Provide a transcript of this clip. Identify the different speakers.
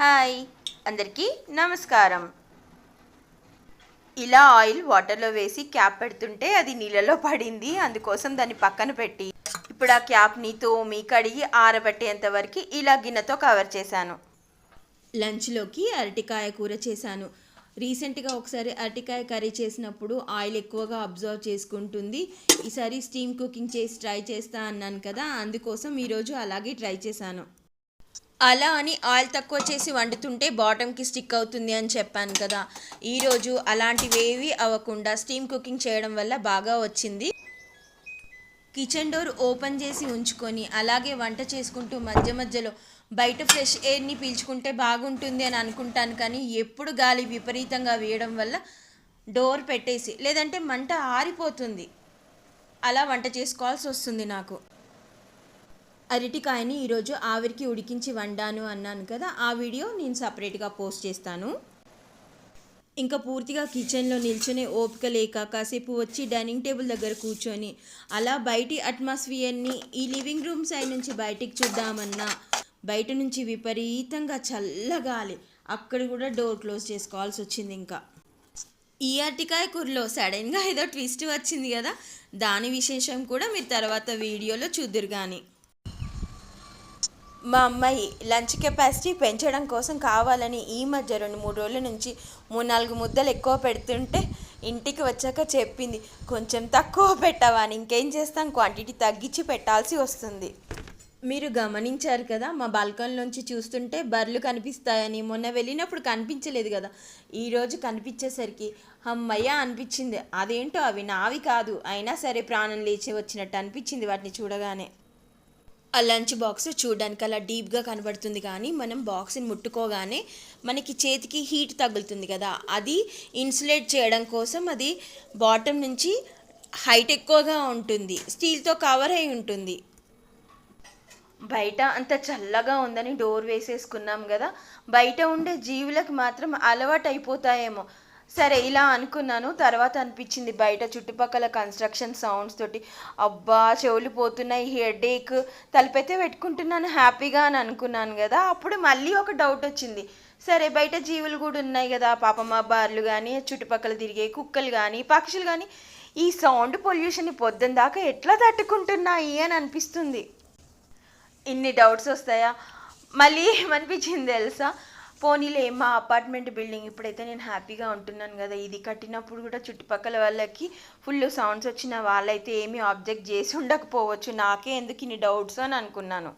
Speaker 1: Hi అందరికీ నమస్కారం. ఇలా ఆయిల్ వాటర్లో వేసి క్యాప్ పెడుతుంటే అది నీళ్ళలో పడింది అందుకోసం దాన్ని పక్కన పెట్టి. ఇప్పుడు ఆ క్యాప్ని తోమి కడిగి ఆరబెట్టేంత వరకు ఇలా గిన్నెతో కవర్ చేశాను.
Speaker 2: లంచ్లోకి అరటికాయ కూర చేశాను. రీసెంట్గా ఒకసారి అరటికాయ కర్రీ చేసినప్పుడు ఆయిల్ ఎక్కువగా అబ్జర్వ్ చేసుకుంటుంది. ఈసారి స్టీమ్ కుకింగ్ చేసి ట్రై చేస్తా అన్నాను కదా అందుకోసం ఈరోజు అలాగే ట్రై చేశాను. అలా అని ఆయిల్ తక్కువ చేసి వండుతుంటే బాటమ్కి స్టిక్ అవుతుంది అని చెప్పాను కదా. ఈరోజు అలాంటివేవి అవ్వకుండా స్టీమ్ కుకింగ్ చేయడం వల్ల బాగా వచ్చింది. కిచెన్ డోర్ ఓపెన్ చేసి ఉంచుకొని అలాగే వంట చేసుకుంటూ మధ్య మధ్యలో బయట ఫ్రెష్ ఎయిర్ని పీల్చుకుంటే బాగుంటుంది అని అనుకుంటాను కానీ ఎప్పుడు గాలి విపరీతంగా వేయడం వల్ల డోర్ పెట్టేసి లేదంటే మంట ఆరిపోతుంది. అలా వంట చేసుకోవాల్సి వస్తుంది నాకు. అరటికాయని ఈరోజు ఆవిరికి ఉడికించి వండాను అన్నాను కదా ఆ వీడియో నేను సపరేట్గా పోస్ట్ చేస్తాను. ఇంకా పూర్తిగా కిచెన్లో నిల్చునే ఓపిక లేక కాసేపు వచ్చి డైనింగ్ టేబుల్ దగ్గర కూర్చొని అలా బయటి అట్మాస్ఫియర్ని ఈ లివింగ్ రూమ్ సైడ్ నుంచి బయటికి చూద్దామన్నా బయట నుంచి విపరీతంగా చల్లగాలి. అక్కడ కూడా డోర్ క్లోజ్ చేసుకోవాల్సి వచ్చింది ఇంకా. ఈ అరటికాయ కూరలో సడన్గా ఏదో ట్విస్ట్ వచ్చింది కదా దాని విశేషం కూడా మీరు తర్వాత వీడియోలో చూద్దురు కానీ
Speaker 1: మా అమ్మాయి లంచ్ కెపాసిటీ పెంచడం కోసం కావాలని ఈ మధ్య రెండు మూడు రోజుల నుంచి మూడు నాలుగు ముద్దలు ఎక్కువ పెడుతుంటే ఇంటికి వచ్చాక చెప్పింది కొంచెం తక్కువ పెట్టవా అని. ఇంకేం చేస్తాం? క్వాంటిటీ తగ్గించి పెట్టాల్సి వస్తుంది.
Speaker 2: మీరు గమనించారు కదా మా బాల్కనీలోంచి చూస్తుంటే బర్రెలు కనిపిస్తాయని. మొన్న వెళ్ళినప్పుడు కనిపించలేదు కదా. ఈరోజు కనిపించేసరికి అమ్మయ్య అనిపించింది. అదేంటో అవి నావి కాదు. అయినా సరే ప్రాణం లేచి వచ్చినట్టు అనిపించింది వాటిని చూడగానే. ఆ లంచ్ బాక్స్ చూడడానికి అలా డీప్గా కనబడుతుంది కానీ మనం బాక్స్ని ముట్టుకోగానే మనకి చేతికి హీట్ తగులుతుంది కదా. అది ఇన్సులేట్ చేయడం కోసం అది బాటమ్ నుంచి హైట్ ఎక్కువగా ఉంటుంది. స్టీల్తో కవర్ అయి ఉంటుంది.
Speaker 1: బయట అంత చల్లగా ఉందని డోర్ వేసేసుకున్నాం కదా. బయట ఉండే జీవులకు మాత్రం అలవాటు అయిపోతాయేమో సరే ఇలా అనుకున్నాను. తర్వాత అనిపించింది బయట చుట్టుపక్కల కన్స్ట్రక్షన్ సౌండ్స్ తోటి. అబ్బా చెవులు పోతున్నాయి హెడేక్ తలపైతే పెట్టుకుంటున్నాను హ్యాపీగా అని అనుకున్నాను కదా. అప్పుడు మళ్ళీ ఒక డౌట్ వచ్చింది. సరే బయట జీవులు కూడా ఉన్నాయి కదా. పాపమ్మ బార్లు కానీ చుట్టుపక్కల తిరిగే కుక్కలు కానీ పక్షులు కానీ ఈ సౌండ్ పొల్యూషన్ పొద్దున్న దాకా ఎట్లా తట్టుకుంటున్నాయి అని అనిపిస్తుంది. ఇన్ని డౌట్స్ వస్తాయా? మళ్ళీ ఏమనిపించింది తెలుసా? పోనీలే మా అపార్ట్మెంట్ బిల్డింగ్ ఇప్పుడైతే నేను హ్యాపీగా ఉంటున్నాను కదా. ఇది కట్టినప్పుడు కూడా చుట్టుపక్కల వాళ్ళకి ఫుల్ సౌండ్స్ వచ్చిన వాళ్ళైతే ఏమీ ఆబ్జెక్ట్ చేసి ఉండకపోవచ్చు. నాకే ఎందుకు ఇన్ని డౌట్స్ అని అనుకున్నాను.